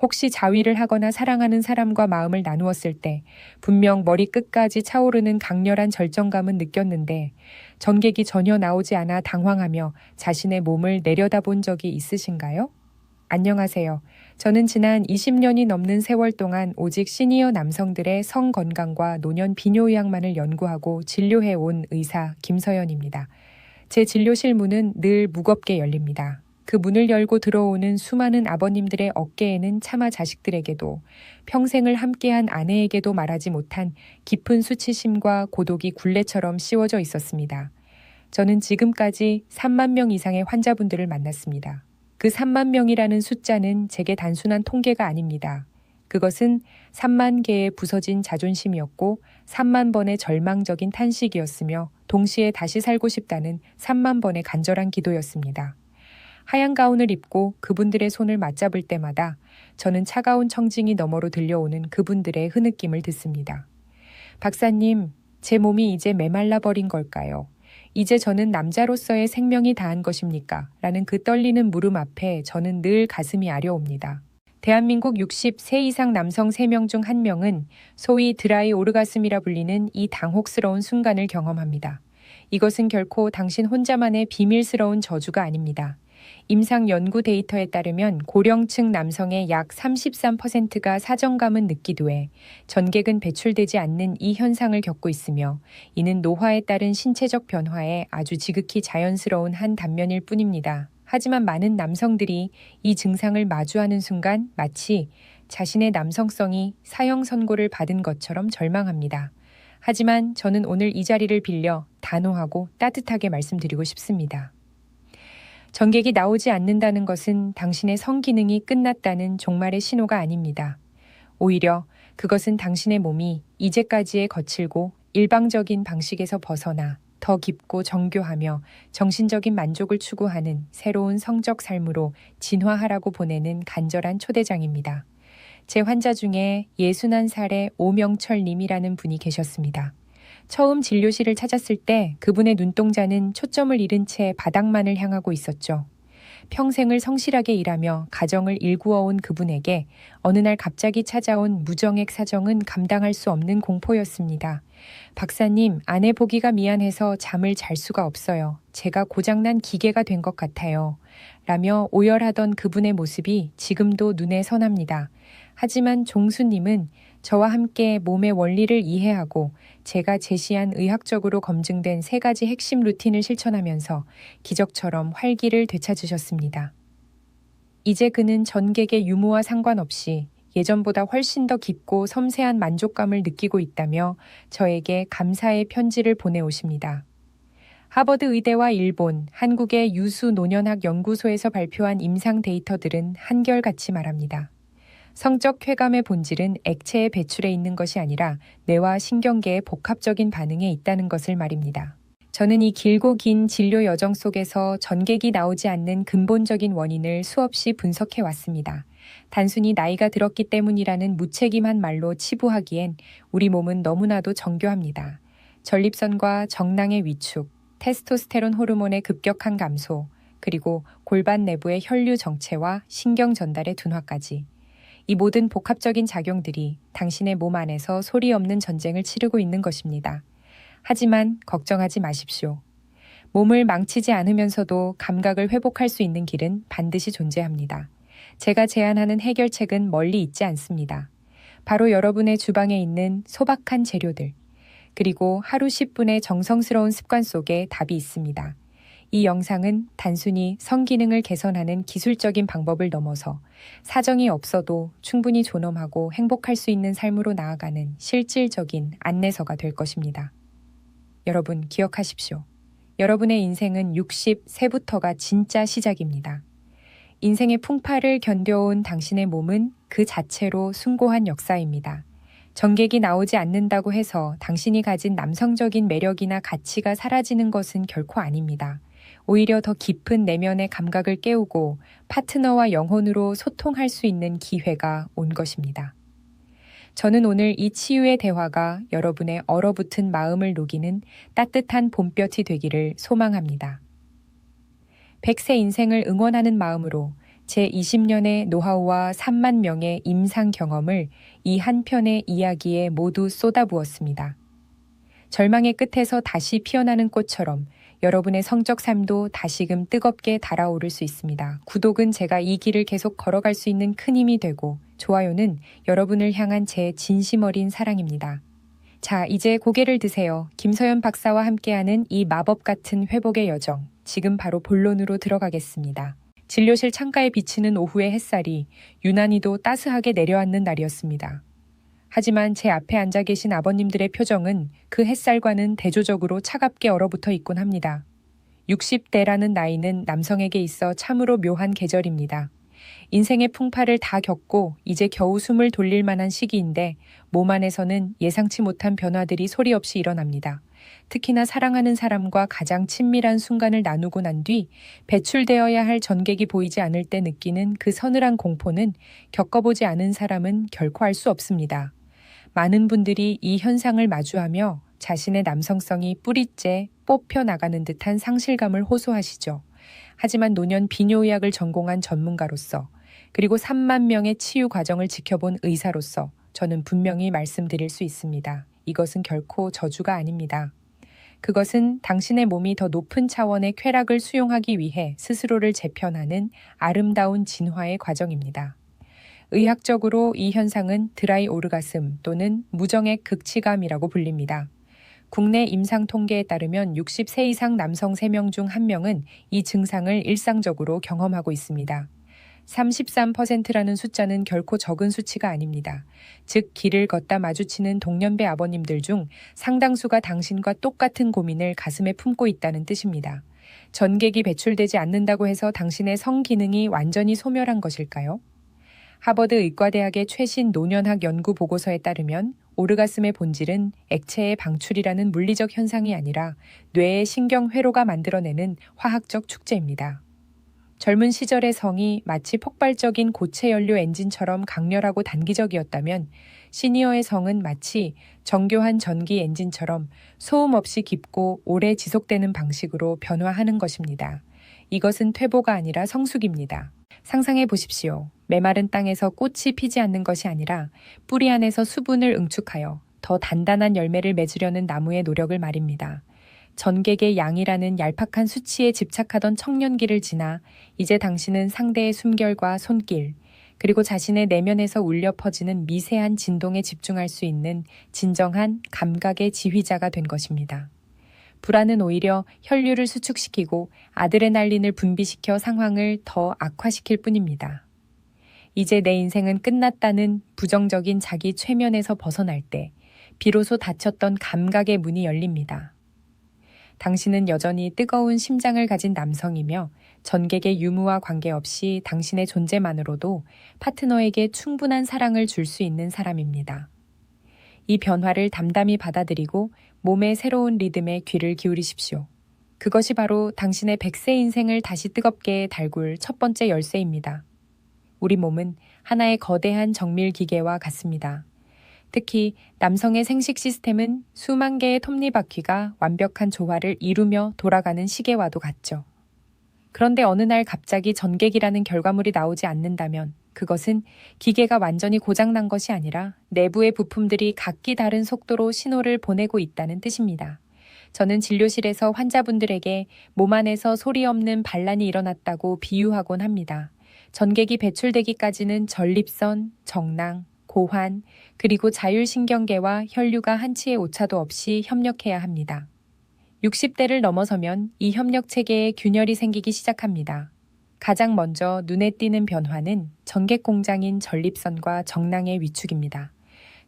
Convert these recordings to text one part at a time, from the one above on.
혹시 자위를 하거나 사랑하는 사람과 마음을 나누었을 때 분명 머리 끝까지 차오르는 강렬한 절정감은 느꼈는데 전객이 전혀 나오지 않아 당황하며 자신의 몸을 내려다본 적이 있으신가요? 안녕하세요. 저는 지난 20년이 넘는 세월 동안 오직 시니어 남성들의 성 건강과 노년 비뇨의학만을 연구하고 진료해 온 의사 김서연입니다. 제 진료실 문은 늘 무겁게 열립니다. 그 문을 열고 들어오는 수많은 아버님들의 어깨에는 차마 자식들에게도 평생을 함께한 아내에게도 말하지 못한 깊은 수치심과 고독이 굴레처럼 씌워져 있었습니다. 저는 지금까지 3만 명 이상의 환자분들을 만났습니다. 그 3만 명이라는 숫자는 제게 단순한 통계가 아닙니다. 그것은 3만 개의 부서진 자존심이었고 3만 번의 절망적인 탄식이었으며 동시에 다시 살고 싶다는 3만 번의 간절한 기도였습니다. 하얀 가운을 입고 그분들의 손을 맞잡을 때마다 저는 차가운 청징이 너머로 들려오는 그분들의 흐느낌을 듣습니다. 박사님, 제 몸이 이제 메말라 버린 걸까요? 이제 저는 남자로서의 생명이 다한 것입니까? 라는 그 떨리는 물음 앞에 저는 늘 가슴이 아려옵니다. 대한민국 60세 이상 남성 3명 중 1명은 소위 드라이 오르가슴이라 불리는 이 당혹스러운 순간을 경험합니다. 이것은 결코 당신 혼자만의 비밀스러운 저주가 아닙니다. 임상 연구 데이터에 따르면 고령층 남성의 약 33%가 사정감은 느끼도 해 전객은 배출되지 않는 이 현상을 겪고 있으며 이는 노화에 따른 신체적 변화에 아주 지극히 자연스러운 한 단면일 뿐입니다. 하지만 많은 남성들이 이 증상을 마주하는 순간 마치 자신의 남성성이 사형 선고를 받은 것처럼 절망합니다. 하지만 저는 오늘 이 자리를 빌려 단호하고 따뜻하게 말씀드리고 싶습니다. 전객이 나오지 않는다는 것은 당신의 성기능이 끝났다는 종말의 신호가 아닙니다. 오히려 그것은 당신의 몸이 이제까지의 거칠고 일방적인 방식에서 벗어나 더 깊고 정교하며 정신적인 만족을 추구하는 새로운 성적 삶으로 진화하라고 보내는 간절한 초대장입니다. 제 환자 중에 61살의 오명철 님이라는 분이 계셨습니다. 처음 진료실을 찾았을 때 그분의 눈동자는 초점을 잃은 채 바닥만을 향하고 있었죠. 평생을 성실하게 일하며 가정을 일구어온 그분에게 어느 날 갑자기 찾아온 무정액 사정은 감당할 수 없는 공포였습니다. 박사님, 아내 보기가 미안해서 잠을 잘 수가 없어요. 제가 고장난 기계가 된 것 같아요. 라며 오열하던 그분의 모습이 지금도 눈에 선합니다. 하지만 종수님은 저와 함께 몸의 원리를 이해하고 제가 제시한 의학적으로 검증된 세 가지 핵심 루틴을 실천하면서 기적처럼 활기를 되찾으셨습니다. 이제 그는 전객의 유무와 상관없이 예전보다 훨씬 더 깊고 섬세한 만족감을 느끼고 있다며 저에게 감사의 편지를 보내오십니다. 하버드 의대와 일본, 한국의 유수 노년학 연구소에서 발표한 임상 데이터들은 한결같이 말합니다. 성적 쾌감의 본질은 액체의 배출에 있는 것이 아니라 뇌와 신경계의 복합적인 반응에 있다는 것을 말입니다. 저는 이 길고 긴 진료 여정 속에서 전객이 나오지 않는 근본적인 원인을 수없이 분석해 왔습니다. 단순히 나이가 들었기 때문이라는 무책임한 말로 치부하기엔 우리 몸은 너무나도 정교합니다. 전립선과 정낭의 위축, 테스토스테론 호르몬의 급격한 감소, 그리고 골반 내부의 혈류 정체와 신경 전달의 둔화까지. 이 모든 복합적인 작용들이 당신의 몸 안에서 소리 없는 전쟁을 치르고 있는 것입니다. 하지만 걱정하지 마십시오. 몸을 망치지 않으면서도 감각을 회복할 수 있는 길은 반드시 존재합니다. 제가 제안하는 해결책은 멀리 있지 않습니다. 바로 여러분의 주방에 있는 소박한 재료들, 그리고 하루 10분의 정성스러운 습관 속에 답이 있습니다. 이 영상은 단순히 성기능을 개선하는 기술적인 방법을 넘어서 사정이 없어도 충분히 존엄하고 행복할 수 있는 삶으로 나아가는 실질적인 안내서가 될 것입니다. 여러분 기억하십시오. 여러분의 인생은 60세부터가 진짜 시작입니다. 인생의 풍파를 견뎌온 당신의 몸은 그 자체로 숭고한 역사입니다. 전객이 나오지 않는다고 해서 당신이 가진 남성적인 매력이나 가치가 사라지는 것은 결코 아닙니다. 오히려 더 깊은 내면의 감각을 깨우고 파트너와 영혼으로 소통할 수 있는 기회가 온 것입니다. 저는 오늘 이 치유의 대화가 여러분의 얼어붙은 마음을 녹이는 따뜻한 봄볕이 되기를 소망합니다. 백세 인생을 응원하는 마음으로 제 20년의 노하우와 3만 명의 임상 경험을 이 한 편의 이야기에 모두 쏟아부었습니다. 절망의 끝에서 다시 피어나는 꽃처럼 여러분의 성적 삶도 다시금 뜨겁게 달아오를 수 있습니다. 구독은 제가 이 길을 계속 걸어갈 수 있는 큰 힘이 되고 좋아요는 여러분을 향한 제 진심 어린 사랑입니다. 자, 이제 고개를 드세요. 김서연 박사와 함께하는 이 마법 같은 회복의 여정. 지금 바로 본론으로 들어가겠습니다. 진료실 창가에 비치는 오후의 햇살이 유난히도 따스하게 내려앉는 날이었습니다. 하지만 제 앞에 앉아 계신 아버님들의 표정은 그 햇살과는 대조적으로 차갑게 얼어붙어 있곤 합니다. 60대라는 나이는 남성에게 있어 참으로 묘한 계절입니다. 인생의 풍파를 다 겪고 이제 겨우 숨을 돌릴 만한 시기인데 몸 안에서는 예상치 못한 변화들이 소리 없이 일어납니다. 특히나 사랑하는 사람과 가장 친밀한 순간을 나누고 난 뒤 배출되어야 할 전객이 보이지 않을 때 느끼는 그 서늘한 공포는 겪어보지 않은 사람은 결코 알 수 없습니다. 많은 분들이 이 현상을 마주하며 자신의 남성성이 뿌리째 뽑혀 나가는 듯한 상실감을 호소하시죠. 하지만 노년 비뇨의학을 전공한 전문가로서 그리고 3만 명의 치유 과정을 지켜본 의사로서 저는 분명히 말씀드릴 수 있습니다. 이것은 결코 저주가 아닙니다. 그것은 당신의 몸이 더 높은 차원의 쾌락을 수용하기 위해 스스로를 재편하는 아름다운 진화의 과정입니다. 의학적으로 이 현상은 드라이 오르가슴 또는 무정액 극치감이라고 불립니다. 국내 임상 통계에 따르면 60세 이상 남성 3명 중 1명은 이 증상을 일상적으로 경험하고 있습니다. 33%라는 숫자는 결코 적은 수치가 아닙니다. 즉, 길을 걷다 마주치는 동년배 아버님들 중 상당수가 당신과 똑같은 고민을 가슴에 품고 있다는 뜻입니다. 전객이 배출되지 않는다고 해서 당신의 성 기능이 완전히 소멸한 것일까요? 하버드 의과대학의 최신 노년학 연구 보고서에 따르면 오르가슴의 본질은 액체의 방출이라는 물리적 현상이 아니라 뇌의 신경 회로가 만들어내는 화학적 축제입니다. 젊은 시절의 성이 마치 폭발적인 고체 연료 엔진처럼 강렬하고 단기적이었다면 시니어의 성은 마치 정교한 전기 엔진처럼 소음 없이 깊고 오래 지속되는 방식으로 변화하는 것입니다. 이것은 퇴보가 아니라 성숙입니다. 상상해 보십시오. 메마른 땅에서 꽃이 피지 않는 것이 아니라 뿌리 안에서 수분을 응축하여 더 단단한 열매를 맺으려는 나무의 노력을 말입니다. 전객의 양이라는 얄팍한 수치에 집착하던 청년기를 지나 이제 당신은 상대의 숨결과 손길, 그리고 자신의 내면에서 울려 퍼지는 미세한 진동에 집중할 수 있는 진정한 감각의 지휘자가 된 것입니다. 불안은 오히려 혈류를 수축시키고 아드레날린을 분비시켜 상황을 더 악화시킬 뿐입니다. 이제 내 인생은 끝났다는 부정적인 자기 최면에서 벗어날 때 비로소 닫혔던 감각의 문이 열립니다. 당신은 여전히 뜨거운 심장을 가진 남성이며 전객의 유무와 관계없이 당신의 존재만으로도 파트너에게 충분한 사랑을 줄 수 있는 사람입니다. 이 변화를 담담히 받아들이고 몸의 새로운 리듬에 귀를 기울이십시오. 그것이 바로 당신의 백세 인생을 다시 뜨겁게 달굴 첫 번째 열쇠입니다. 우리 몸은 하나의 거대한 정밀 기계와 같습니다. 특히 남성의 생식 시스템은 수만 개의 톱니바퀴가 완벽한 조화를 이루며 돌아가는 시계와도 같죠. 그런데 어느 날 갑자기 전객이라는 결과물이 나오지 않는다면 그것은 기계가 완전히 고장난 것이 아니라 내부의 부품들이 각기 다른 속도로 신호를 보내고 있다는 뜻입니다. 저는 진료실에서 환자분들에게 몸 안에서 소리 없는 반란이 일어났다고 비유하곤 합니다. 전객이 배출되기까지는 전립선, 정낭, 고환, 그리고 자율신경계와 혈류가 한치의 오차도 없이 협력해야 합니다. 60대를 넘어서면 이 협력 체계에 균열이 생기기 시작합니다. 가장 먼저 눈에 띄는 변화는 전객 공장인 전립선과 정낭의 위축입니다.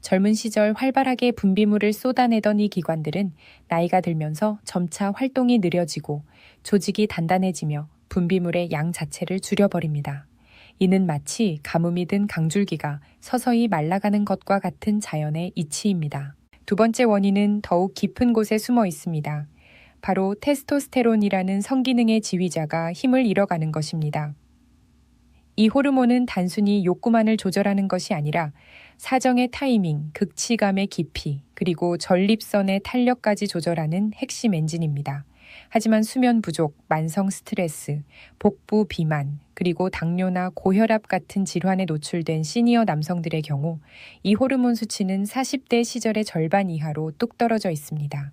젊은 시절 활발하게 분비물을 쏟아내던 이 기관들은 나이가 들면서 점차 활동이 느려지고 조직이 단단해지며 분비물의 양 자체를 줄여버립니다. 이는 마치 가뭄이 든 강줄기가 서서히 말라가는 것과 같은 자연의 이치입니다. 두 번째 원인은 더욱 깊은 곳에 숨어 있습니다. 바로 테스토스테론이라는 성기능의 지휘자가 힘을 잃어가는 것입니다. 이 호르몬은 단순히 욕구만을 조절하는 것이 아니라 사정의 타이밍, 극치감의 깊이, 그리고 전립선의 탄력까지 조절하는 핵심 엔진입니다. 하지만 수면 부족, 만성 스트레스, 복부 비만, 그리고 당뇨나 고혈압 같은 질환에 노출된 시니어 남성들의 경우 이 호르몬 수치는 40대 시절의 절반 이하로 뚝 떨어져 있습니다.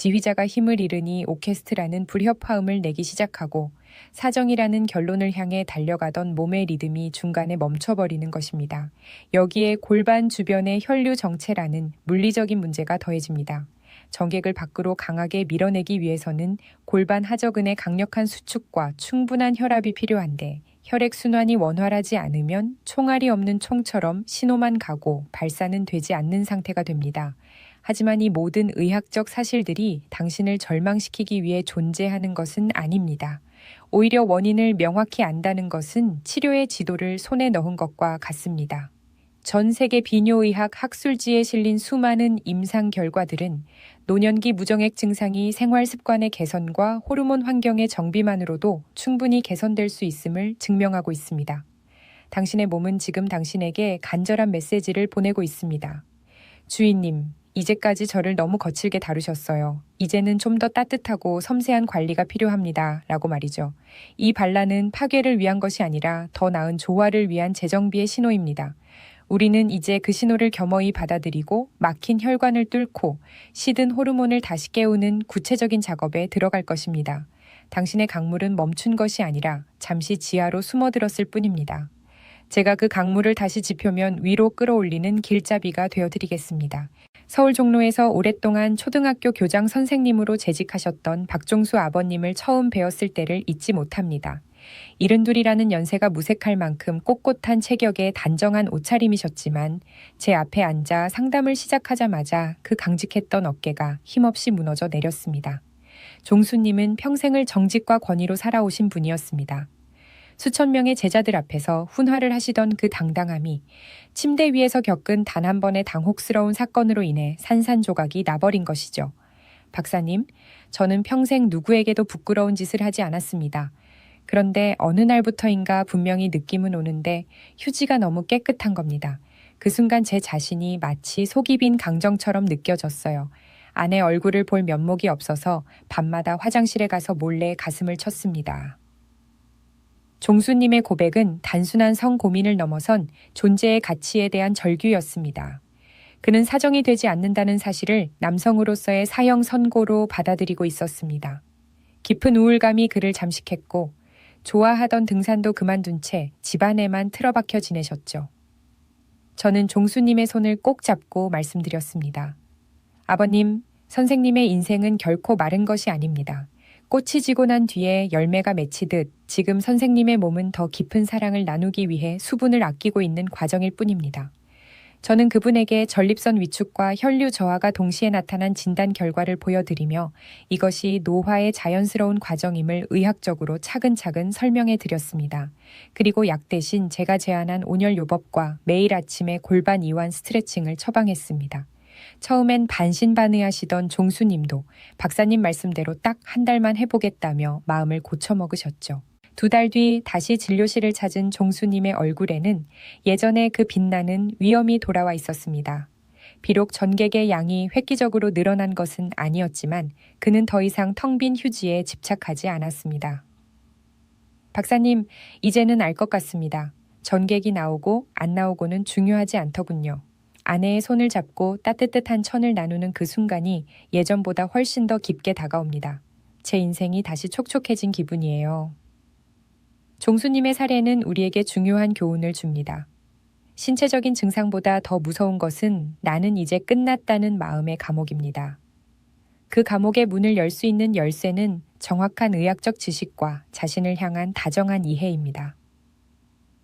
지휘자가 힘을 잃으니 오케스트라는 불협화음을 내기 시작하고 사정이라는 결론을 향해 달려가던 몸의 리듬이 중간에 멈춰버리는 것입니다. 여기에 골반 주변의 혈류 정체라는 물리적인 문제가 더해집니다. 정객을 밖으로 강하게 밀어내기 위해서는 골반 하저근의 강력한 수축과 충분한 혈압이 필요한데 혈액 순환이 원활하지 않으면 총알이 없는 총처럼 신호만 가고 발사는 되지 않는 상태가 됩니다. 하지만 이 모든 의학적 사실들이 당신을 절망시키기 위해 존재하는 것은 아닙니다. 오히려 원인을 명확히 안다는 것은 치료의 지도를 손에 넣은 것과 같습니다. 전 세계 비뇨의학 학술지에 실린 수많은 임상 결과들은 노년기 무정액 증상이 생활 습관의 개선과 호르몬 환경의 정비만으로도 충분히 개선될 수 있음을 증명하고 있습니다. 당신의 몸은 지금 당신에게 간절한 메시지를 보내고 있습니다. 주인님, 이제까지 저를 너무 거칠게 다루셨어요. 이제는 좀 더 따뜻하고 섬세한 관리가 필요합니다. 라고 말이죠. 이 반란은 파괴를 위한 것이 아니라 더 나은 조화를 위한 재정비의 신호입니다. 우리는 이제 그 신호를 겸허히 받아들이고 막힌 혈관을 뚫고 시든 호르몬을 다시 깨우는 구체적인 작업에 들어갈 것입니다. 당신의 강물은 멈춘 것이 아니라 잠시 지하로 숨어들었을 뿐입니다. 제가 그 강물을 다시 지표면 위로 끌어올리는 길잡이가 되어드리겠습니다. 서울 종로에서 오랫동안 초등학교 교장 선생님으로 재직하셨던 박종수 아버님을 처음 배웠을 때를 잊지 못합니다. 이른둘이라는 연세가 무색할 만큼 꼿꼿한 체격에 단정한 옷차림이셨지만 제 앞에 앉아 상담을 시작하자마자 그 강직했던 어깨가 힘없이 무너져 내렸습니다. 종수님은 평생을 정직과 권위로 살아오신 분이었습니다. 수천 명의 제자들 앞에서 훈화를 하시던 그 당당함이 침대 위에서 겪은 단 한 번의 당혹스러운 사건으로 인해 산산조각이 나버린 것이죠. 박사님, 저는 평생 누구에게도 부끄러운 짓을 하지 않았습니다. 그런데 어느 날부터인가 분명히 느낌은 오는데 휴지가 너무 깨끗한 겁니다. 그 순간 제 자신이 마치 속이 빈 강정처럼 느껴졌어요. 아내 얼굴을 볼 면목이 없어서 밤마다 화장실에 가서 몰래 가슴을 쳤습니다. 종수님의 고백은 단순한 성 고민을 넘어선 존재의 가치에 대한 절규였습니다. 그는 사정이 되지 않는다는 사실을 남성으로서의 사형 선고로 받아들이고 있었습니다. 깊은 우울감이 그를 잠식했고 좋아하던 등산도 그만둔 채 집안에만 틀어박혀 지내셨죠. 저는 종수님의 손을 꼭 잡고 말씀드렸습니다. 아버님, 선생님의 인생은 결코 마른 것이 아닙니다. 꽃이 지고 난 뒤에 열매가 맺히듯 지금 선생님의 몸은 더 깊은 사랑을 나누기 위해 수분을 아끼고 있는 과정일 뿐입니다. 저는 그분에게 전립선 위축과 혈류 저하가 동시에 나타난 진단 결과를 보여드리며 이것이 노화의 자연스러운 과정임을 의학적으로 차근차근 설명해 드렸습니다. 그리고 약 대신 제가 제안한 온열 요법과 매일 아침에 골반 이완 스트레칭을 처방했습니다. 처음엔 반신반의하시던 종수님도 박사님 말씀대로 딱 한 달만 해보겠다며 마음을 고쳐먹으셨죠. 두 달 뒤 다시 진료실을 찾은 종수님의 얼굴에는 예전에 그 빛나는 위험이 돌아와 있었습니다. 비록 전객의 양이 획기적으로 늘어난 것은 아니었지만 그는 더 이상 텅 빈 휴지에 집착하지 않았습니다. 박사님, 이제는 알 것 같습니다. 전객이 나오고 안 나오고는 중요하지 않더군요. 아내의 손을 잡고 따뜻한 천을 나누는 그 순간이 예전보다 훨씬 더 깊게 다가옵니다. 제 인생이 다시 촉촉해진 기분이에요. 종수님의 사례는 우리에게 중요한 교훈을 줍니다. 신체적인 증상보다 더 무서운 것은 나는 이제 끝났다는 마음의 감옥입니다. 그 감옥의 문을 열 수 있는 열쇠는 정확한 의학적 지식과 자신을 향한 다정한 이해입니다.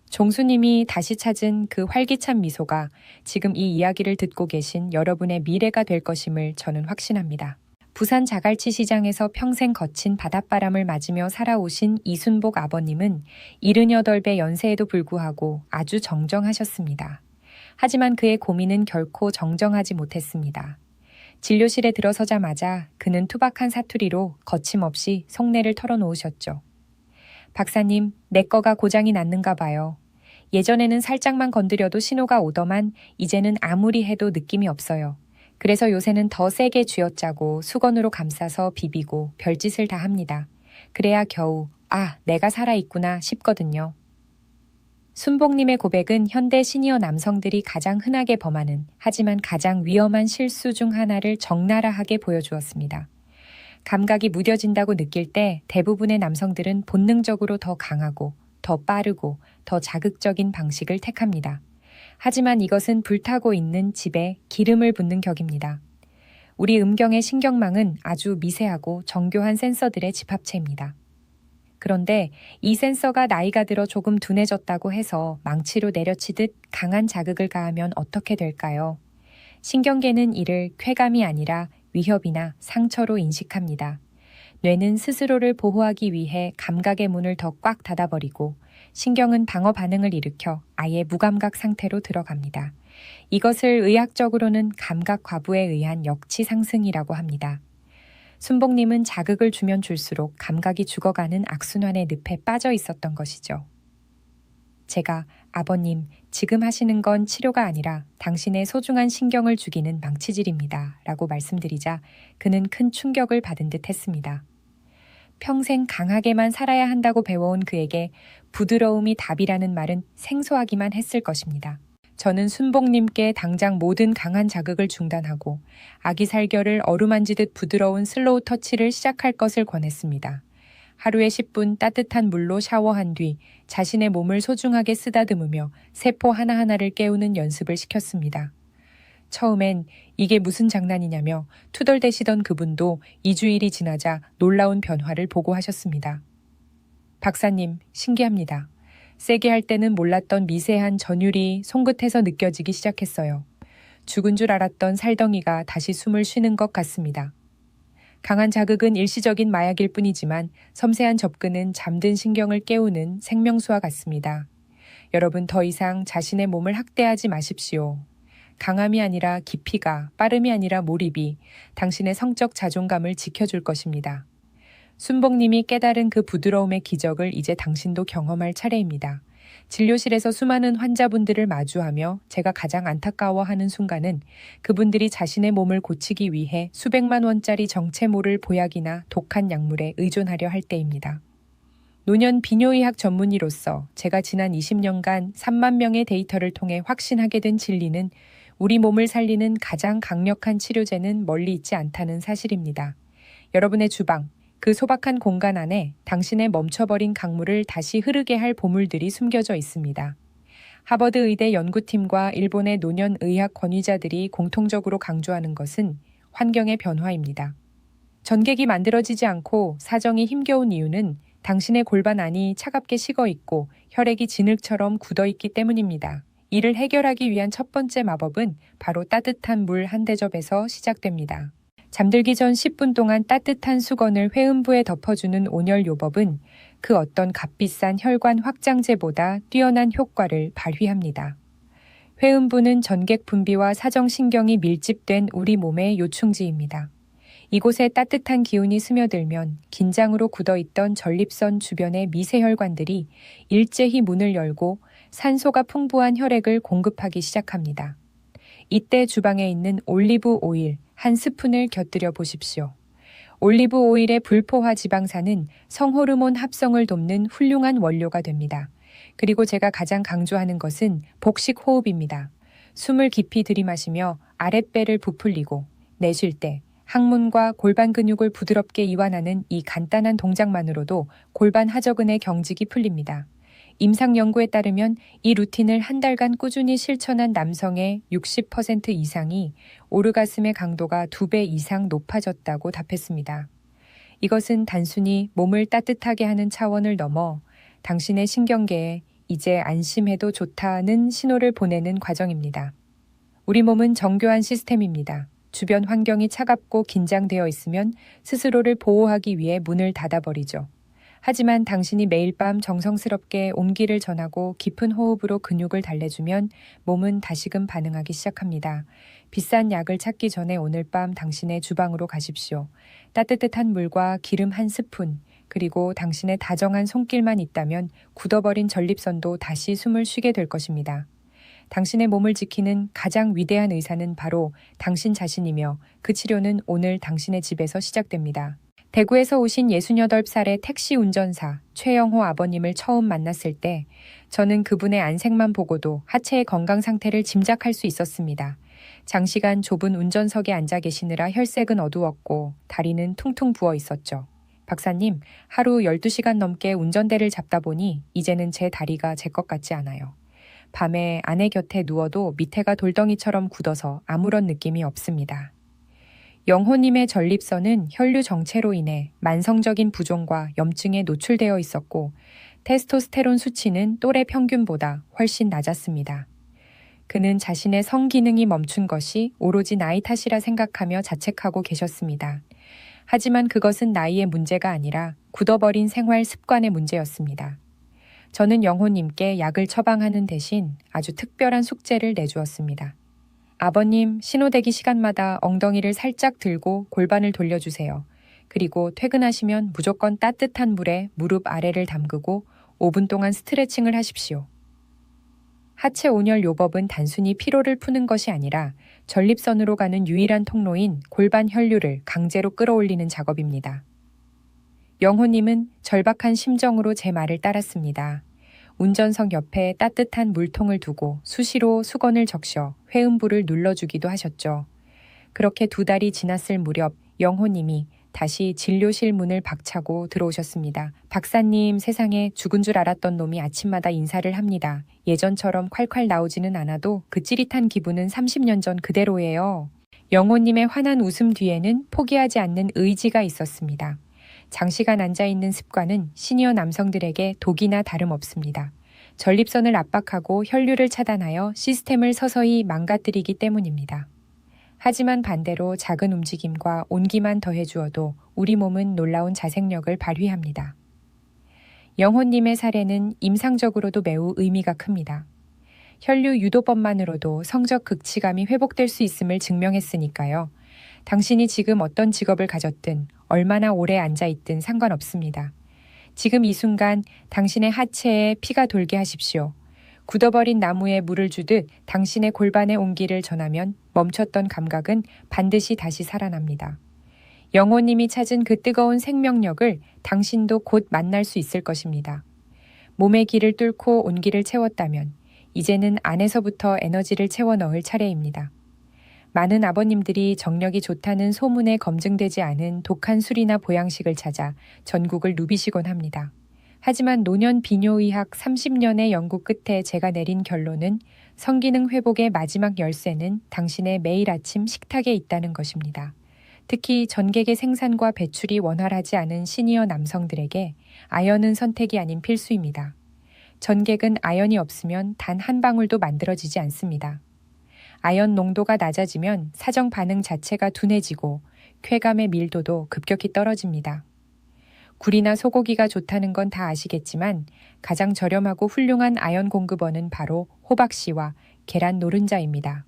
종수님이 다시 찾은 그 활기찬 미소가 지금 이 이야기를 듣고 계신 여러분의 미래가 될 것임을 저는 확신합니다. 부산 자갈치 시장에서 평생 거친 바닷바람을 맞으며 살아오신 이순복 아버님은 78배 연세에도 불구하고 아주 정정하셨습니다. 하지만 그의 고민은 결코 정정하지 못했습니다. 진료실에 들어서자마자 그는 투박한 사투리로 거침없이 속내를 털어놓으셨죠. 박사님, 내 거가 고장이 났는가 봐요. 예전에는 살짝만 건드려도 신호가 오더만 이제는 아무리 해도 느낌이 없어요. 그래서 요새는 더 세게 쥐어짜고 수건으로 감싸서 비비고 별짓을 다 합니다. 그래야 겨우, 아, 내가 살아있구나 싶거든요. 순복님의 고백은 현대 시니어 남성들이 가장 흔하게 범하는 하지만 가장 위험한 실수 중 하나를 적나라하게 보여주었습니다. 감각이 무뎌진다고 느낄 때 대부분의 남성들은 본능적으로 더 강하고 더 빠르고 더 자극적인 방식을 택합니다. 하지만 이것은 불타고 있는 집에 기름을 붓는 격입니다. 우리 음경의 신경망은 아주 미세하고 정교한 센서들의 집합체입니다. 그런데 이 센서가 나이가 들어 조금 둔해졌다고 해서 망치로 내려치듯 강한 자극을 가하면 어떻게 될까요? 신경계는 이를 쾌감이 아니라 위협이나 상처로 인식합니다. 뇌는 스스로를 보호하기 위해 감각의 문을 더 꽉 닫아버리고 신경은 방어 반응을 일으켜 아예 무감각 상태로 들어갑니다. 이것을 의학적으로는 감각 과부에 의한 역치 상승이라고 합니다. 순복님은 자극을 주면 줄수록 감각이 죽어가는 악순환의 늪에 빠져 있었던 것이죠. 제가 아버님, 지금 하시는 건 치료가 아니라 당신의 소중한 신경을 죽이는 망치질입니다. 라고 말씀드리자 그는 큰 충격을 받은 듯 했습니다. 평생 강하게만 살아야 한다고 배워온 그에게 부드러움이 답이라는 말은 생소하기만 했을 것입니다. 저는 순복님께 당장 모든 강한 자극을 중단하고 아기 살결을 어루만지듯 부드러운 슬로우 터치를 시작할 것을 권했습니다. 하루에 10분 따뜻한 물로 샤워한 뒤 자신의 몸을 소중하게 쓰다듬으며 세포 하나하나를 깨우는 연습을 시켰습니다. 처음엔 이게 무슨 장난이냐며 투덜대시던 그분도 2주일이 지나자 놀라운 변화를 보고하셨습니다. 박사님, 신기합니다. 세게 할 때는 몰랐던 미세한 전율이 손끝에서 느껴지기 시작했어요. 죽은 줄 알았던 살덩이가 다시 숨을 쉬는 것 같습니다. 강한 자극은 일시적인 마약일 뿐이지만 섬세한 접근은 잠든 신경을 깨우는 생명수와 같습니다. 여러분 더 이상 자신의 몸을 학대하지 마십시오. 강함이 아니라 깊이가, 빠름이 아니라 몰입이 당신의 성적 자존감을 지켜줄 것입니다. 순복님이 깨달은 그 부드러움의 기적을 이제 당신도 경험할 차례입니다. 진료실에서 수많은 환자분들을 마주하며 제가 가장 안타까워하는 순간은 그분들이 자신의 몸을 고치기 위해 수백만 원짜리 정체 모를 보약이나 독한 약물에 의존하려 할 때입니다. 노년 비뇨의학 전문의로서 제가 지난 20년간 3만 명의 데이터를 통해 확신하게 된 진리는 우리 몸을 살리는 가장 강력한 치료제는 멀리 있지 않다는 사실입니다. 여러분의 주방, 그 소박한 공간 안에 당신의 멈춰버린 강물을 다시 흐르게 할 보물들이 숨겨져 있습니다. 하버드 의대 연구팀과 일본의 노년 의학 권위자들이 공통적으로 강조하는 것은 환경의 변화입니다. 전객이 만들어지지 않고 사정이 힘겨운 이유는 당신의 골반 안이 차갑게 식어 있고 혈액이 진흙처럼 굳어 있기 때문입니다. 이를 해결하기 위한 첫 번째 마법은 바로 따뜻한 물 한 대접에서 시작됩니다. 잠들기 전 10분 동안 따뜻한 수건을 회음부에 덮어주는 온열 요법은 그 어떤 값비싼 혈관 확장제보다 뛰어난 효과를 발휘합니다. 회음부는 전객 분비와 사정신경이 밀집된 우리 몸의 요충지입니다. 이곳에 따뜻한 기운이 스며들면 긴장으로 굳어있던 전립선 주변의 미세혈관들이 일제히 문을 열고 산소가 풍부한 혈액을 공급하기 시작합니다. 이때 주방에 있는 올리브 오일, 한 스푼을 곁들여 보십시오. 올리브 오일의 불포화 지방산은 성호르몬 합성을 돕는 훌륭한 원료가 됩니다. 그리고 제가 가장 강조하는 것은 복식 호흡입니다. 숨을 깊이 들이마시며 아랫배를 부풀리고 내쉴 때 항문과 골반 근육을 부드럽게 이완하는 이 간단한 동작만으로도 골반 하저근의 경직이 풀립니다. 임상 연구에 따르면 이 루틴을 한 달간 꾸준히 실천한 남성의 60% 이상이 오르가슴의 강도가 두 배 이상 높아졌다고 답했습니다. 이것은 단순히 몸을 따뜻하게 하는 차원을 넘어 당신의 신경계에 이제 안심해도 좋다는 신호를 보내는 과정입니다. 우리 몸은 정교한 시스템입니다. 주변 환경이 차갑고 긴장되어 있으면 스스로를 보호하기 위해 문을 닫아버리죠. 하지만 당신이 매일 밤 정성스럽게 온기를 전하고 깊은 호흡으로 근육을 달래주면 몸은 다시금 반응하기 시작합니다. 비싼 약을 찾기 전에 오늘 밤 당신의 주방으로 가십시오. 따뜻한 물과 기름 한 스푼, 그리고 당신의 다정한 손길만 있다면 굳어버린 전립선도 다시 숨을 쉬게 될 것입니다. 당신의 몸을 지키는 가장 위대한 의사는 바로 당신 자신이며 그 치료는 오늘 당신의 집에서 시작됩니다. 대구에서 오신 68살의 택시 운전사 최영호 아버님을 처음 만났을 때 저는 그분의 안색만 보고도 하체의 건강 상태를 짐작할 수 있었습니다. 장시간 좁은 운전석에 앉아 계시느라 혈색은 어두웠고 다리는 퉁퉁 부어 있었죠. 박사님, 하루 12시간 넘게 운전대를 잡다 보니 이제는 제 다리가 제 것 같지 않아요. 밤에 아내 곁에 누워도 밑에가 돌덩이처럼 굳어서 아무런 느낌이 없습니다. 영호님의 전립선은 혈류 정체로 인해 만성적인 부종과 염증에 노출되어 있었고 테스토스테론 수치는 또래 평균보다 훨씬 낮았습니다. 그는 자신의 성 기능이 멈춘 것이 오로지 나이 탓이라 생각하며 자책하고 계셨습니다. 하지만 그것은 나이의 문제가 아니라 굳어버린 생활 습관의 문제였습니다. 저는 영호님께 약을 처방하는 대신 아주 특별한 숙제를 내주었습니다. 아버님, 신호대기 시간마다 엉덩이를 살짝 들고 골반을 돌려주세요. 그리고 퇴근하시면 무조건 따뜻한 물에 무릎 아래를 담그고 5분 동안 스트레칭을 하십시오. 하체 온열 요법은 단순히 피로를 푸는 것이 아니라 전립선으로 가는 유일한 통로인 골반 혈류를 강제로 끌어올리는 작업입니다. 영호님은 절박한 심정으로 제 말을 따랐습니다. 운전석 옆에 따뜻한 물통을 두고 수시로 수건을 적셔 회음부를 눌러주기도 하셨죠. 그렇게 두 달이 지났을 무렵 영호님이 다시 진료실 문을 박차고 들어오셨습니다. 박사님, 세상에 죽은 줄 알았던 놈이 아침마다 인사를 합니다. 예전처럼 콸콸 나오지는 않아도 그 찌릿한 기분은 30년 전 그대로예요. 영호님의 환한 웃음 뒤에는 포기하지 않는 의지가 있었습니다. 장시간 앉아있는 습관은 시니어 남성들에게 독이나 다름없습니다. 전립선을 압박하고 혈류를 차단하여 시스템을 서서히 망가뜨리기 때문입니다. 하지만 반대로 작은 움직임과 온기만 더해주어도 우리 몸은 놀라운 자생력을 발휘합니다. 영호님의 사례는 임상적으로도 매우 의미가 큽니다. 혈류 유도법만으로도 성적 극치감이 회복될 수 있음을 증명했으니까요. 당신이 지금 어떤 직업을 가졌든 얼마나 오래 앉아 있든 상관없습니다. 지금 이 순간 당신의 하체에 피가 돌게 하십시오. 굳어버린 나무에 물을 주듯 당신의 골반의 온기를 전하면 멈췄던 감각은 반드시 다시 살아납니다. 영호님이 찾은 그 뜨거운 생명력을 당신도 곧 만날 수 있을 것입니다. 몸의 길을 뚫고 온기를 채웠다면 이제는 안에서부터 에너지를 채워 넣을 차례입니다. 많은 아버님들이 정력이 좋다는 소문에 검증되지 않은 독한 술이나 보양식을 찾아 전국을 누비시곤 합니다. 하지만 노년 비뇨의학 30년의 연구 끝에 제가 내린 결론은 성기능 회복의 마지막 열쇠는 당신의 매일 아침 식탁에 있다는 것입니다. 특히 전객의 생산과 배출이 원활하지 않은 시니어 남성들에게 아연은 선택이 아닌 필수입니다. 전객은 아연이 없으면 단 한 방울도 만들어지지 않습니다. 아연 농도가 낮아지면 사정 반응 자체가 둔해지고 쾌감의 밀도도 급격히 떨어집니다. 굴이나 소고기가 좋다는 건 다 아시겠지만 가장 저렴하고 훌륭한 아연 공급원은 바로 호박씨와 계란 노른자입니다.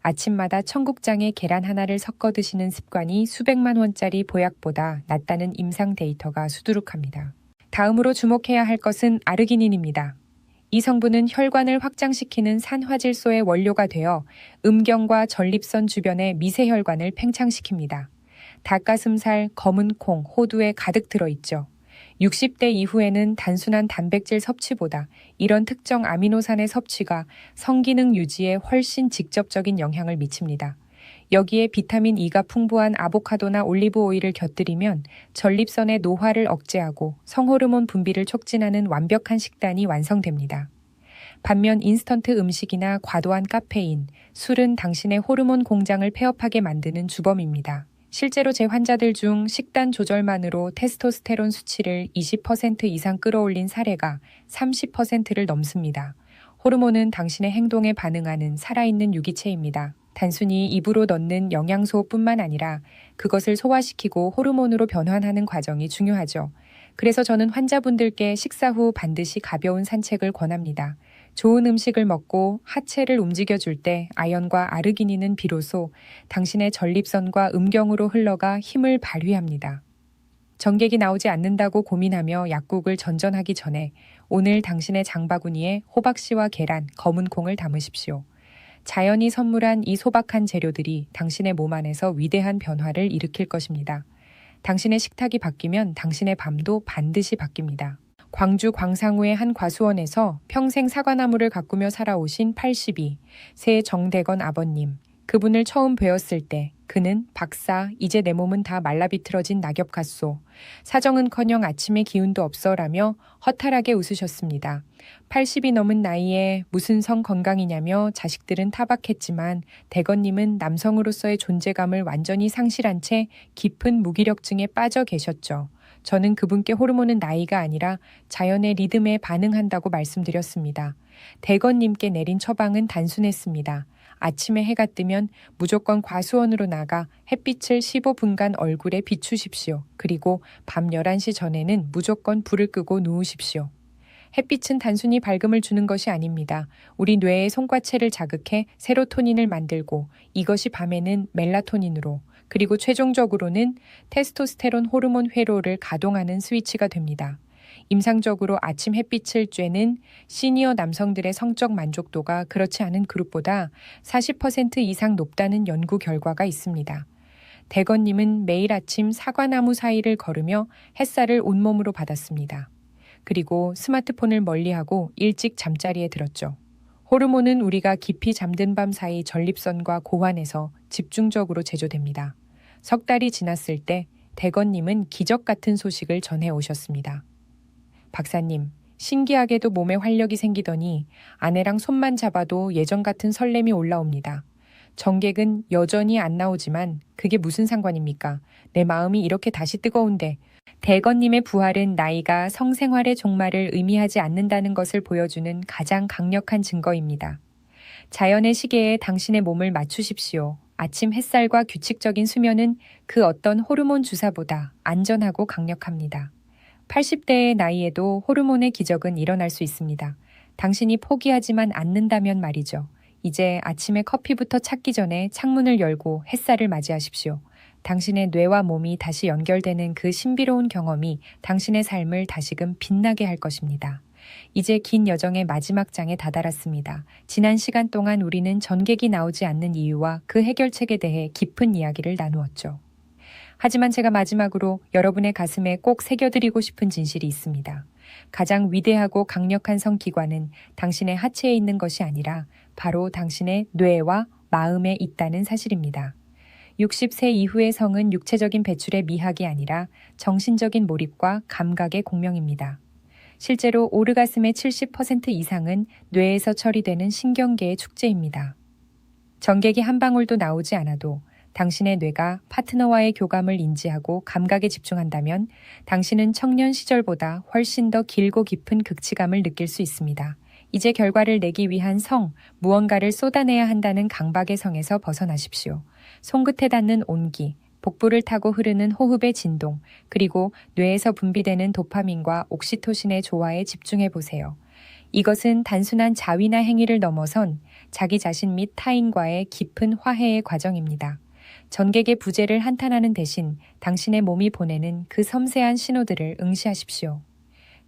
아침마다 청국장에 계란 하나를 섞어 드시는 습관이 수백만 원짜리 보약보다 낫다는 임상 데이터가 수두룩합니다. 다음으로 주목해야 할 것은 아르기닌입니다. 이 성분은 혈관을 확장시키는 산화질소의 원료가 되어 음경과 전립선 주변의 미세혈관을 팽창시킵니다. 닭가슴살, 검은 콩, 호두에 가득 들어있죠. 60대 이후에는 단순한 단백질 섭취보다 이런 특정 아미노산의 섭취가 성기능 유지에 훨씬 직접적인 영향을 미칩니다. 여기에 비타민 E가 풍부한 아보카도나 올리브 오일을 곁들이면 전립선의 노화를 억제하고 성호르몬 분비를 촉진하는 완벽한 식단이 완성됩니다. 반면 인스턴트 음식이나 과도한 카페인, 술은 당신의 호르몬 공장을 폐업하게 만드는 주범입니다. 실제로 제 환자들 중 식단 조절만으로 테스토스테론 수치를 20% 이상 끌어올린 사례가 30%를 넘습니다. 호르몬은 당신의 행동에 반응하는 살아있는 유기체입니다. 단순히 입으로 넣는 영양소뿐만 아니라 그것을 소화시키고 호르몬으로 변환하는 과정이 중요하죠. 그래서 저는 환자분들께 식사 후 반드시 가벼운 산책을 권합니다. 좋은 음식을 먹고 하체를 움직여줄 때 아연과 아르기닌은 비로소 당신의 전립선과 음경으로 흘러가 힘을 발휘합니다. 전객이 나오지 않는다고 고민하며 약국을 전전하기 전에 오늘 당신의 장바구니에 호박씨와 계란, 검은 콩을 담으십시오. 자연이 선물한 이 소박한 재료들이 당신의 몸 안에서 위대한 변화를 일으킬 것입니다. 당신의 식탁이 바뀌면 당신의 밤도 반드시 바뀝니다. 광주 광상우의 한 과수원에서 평생 사과나무를 가꾸며 살아오신 82, 새 정대건 아버님. 그분을 처음 뵈었을 때 그는 박사, 이제 내 몸은 다 말라비틀어진 낙엽 같소. 사정은커녕 아침에 기운도 없어라며 허탈하게 웃으셨습니다. 80이 넘은 나이에 무슨 성 건강이냐며 자식들은 타박했지만 대건님은 남성으로서의 존재감을 완전히 상실한 채 깊은 무기력증에 빠져 계셨죠. 저는 그분께 호르몬은 나이가 아니라 자연의 리듬에 반응한다고 말씀드렸습니다. 대건님께 내린 처방은 단순했습니다. 아침에 해가 뜨면 무조건 과수원으로 나가 햇빛을 15분간 얼굴에 비추십시오. 그리고 밤 11시 전에는 무조건 불을 끄고 누우십시오. 햇빛은 단순히 밝음을 주는 것이 아닙니다. 우리 뇌의 송과체를 자극해 세로토닌을 만들고 이것이 밤에는 멜라토닌으로 그리고 최종적으로는 테스토스테론 호르몬 회로를 가동하는 스위치가 됩니다. 임상적으로 아침 햇빛을 쬐는 시니어 남성들의 성적 만족도가 그렇지 않은 그룹보다 40% 이상 높다는 연구 결과가 있습니다. 대건님은 매일 아침 사과나무 사이를 걸으며 햇살을 온몸으로 받았습니다. 그리고 스마트폰을 멀리하고 일찍 잠자리에 들었죠. 호르몬은 우리가 깊이 잠든 밤 사이 전립선과 고환에서 집중적으로 제조됩니다. 석 달이 지났을 때 대건님은 기적 같은 소식을 전해 오셨습니다. 박사님, 신기하게도 몸에 활력이 생기더니 아내랑 손만 잡아도 예전 같은 설렘이 올라옵니다. 정객은 여전히 안 나오지만 그게 무슨 상관입니까? 내 마음이 이렇게 다시 뜨거운데 대건님의 부활은 나이가 성생활의 종말을 의미하지 않는다는 것을 보여주는 가장 강력한 증거입니다. 자연의 시계에 당신의 몸을 맞추십시오. 아침 햇살과 규칙적인 수면은 그 어떤 호르몬 주사보다 안전하고 강력합니다. 80대의 나이에도 호르몬의 기적은 일어날 수 있습니다. 당신이 포기하지만 않는다면 말이죠. 이제 아침에 커피부터 찾기 전에 창문을 열고 햇살을 맞이하십시오. 당신의 뇌와 몸이 다시 연결되는 그 신비로운 경험이 당신의 삶을 다시금 빛나게 할 것입니다. 이제 긴 여정의 마지막 장에 다다랐습니다. 지난 시간 동안 우리는 전객이 나오지 않는 이유와 그 해결책에 대해 깊은 이야기를 나누었죠. 하지만 제가 마지막으로 여러분의 가슴에 꼭 새겨드리고 싶은 진실이 있습니다. 가장 위대하고 강력한 성기관은 당신의 하체에 있는 것이 아니라 바로 당신의 뇌와 마음에 있다는 사실입니다. 60세 이후의 성은 육체적인 배출의 미학이 아니라 정신적인 몰입과 감각의 공명입니다. 실제로 오르가슴의 70% 이상은 뇌에서 처리되는 신경계의 축제입니다. 전객이 한 방울도 나오지 않아도 당신의 뇌가 파트너와의 교감을 인지하고 감각에 집중한다면 당신은 청년 시절보다 훨씬 더 길고 깊은 극치감을 느낄 수 있습니다. 이제 결과를 내기 위한 성, 무언가를 쏟아내야 한다는 강박의 성에서 벗어나십시오. 손끝에 닿는 온기, 복부를 타고 흐르는 호흡의 진동, 그리고 뇌에서 분비되는 도파민과 옥시토신의 조화에 집중해 보세요. 이것은 단순한 자위나 행위를 넘어선 자기 자신 및 타인과의 깊은 화해의 과정입니다. 전객의 부재를 한탄하는 대신 당신의 몸이 보내는 그 섬세한 신호들을 응시하십시오.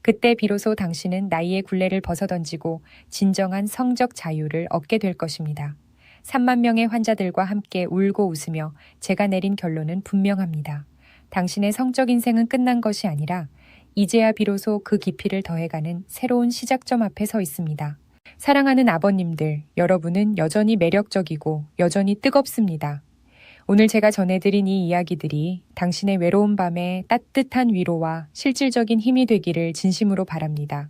그때 비로소 당신은 나이의 굴레를 벗어던지고 진정한 성적 자유를 얻게 될 것입니다. 3만 명의 환자들과 함께 울고 웃으며 제가 내린 결론은 분명합니다. 당신의 성적 인생은 끝난 것이 아니라 이제야 비로소 그 깊이를 더해가는 새로운 시작점 앞에 서 있습니다. 사랑하는 아버님들, 여러분은 여전히 매력적이고 여전히 뜨겁습니다. 오늘 제가 전해드린 이 이야기들이 당신의 외로운 밤에 따뜻한 위로와 실질적인 힘이 되기를 진심으로 바랍니다.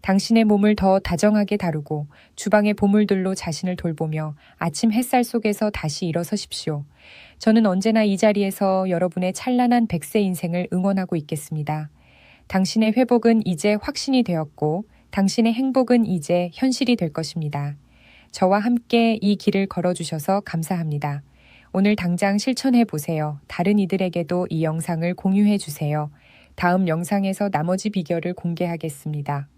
당신의 몸을 더 다정하게 다루고 주방의 보물들로 자신을 돌보며 아침 햇살 속에서 다시 일어서십시오. 저는 언제나 이 자리에서 여러분의 찬란한 백세 인생을 응원하고 있겠습니다. 당신의 회복은 이제 확신이 되었고 당신의 행복은 이제 현실이 될 것입니다. 저와 함께 이 길을 걸어주셔서 감사합니다. 오늘 당장 실천해 보세요. 다른 이들에게도 이 영상을 공유해 주세요. 다음 영상에서 나머지 비결을 공개하겠습니다.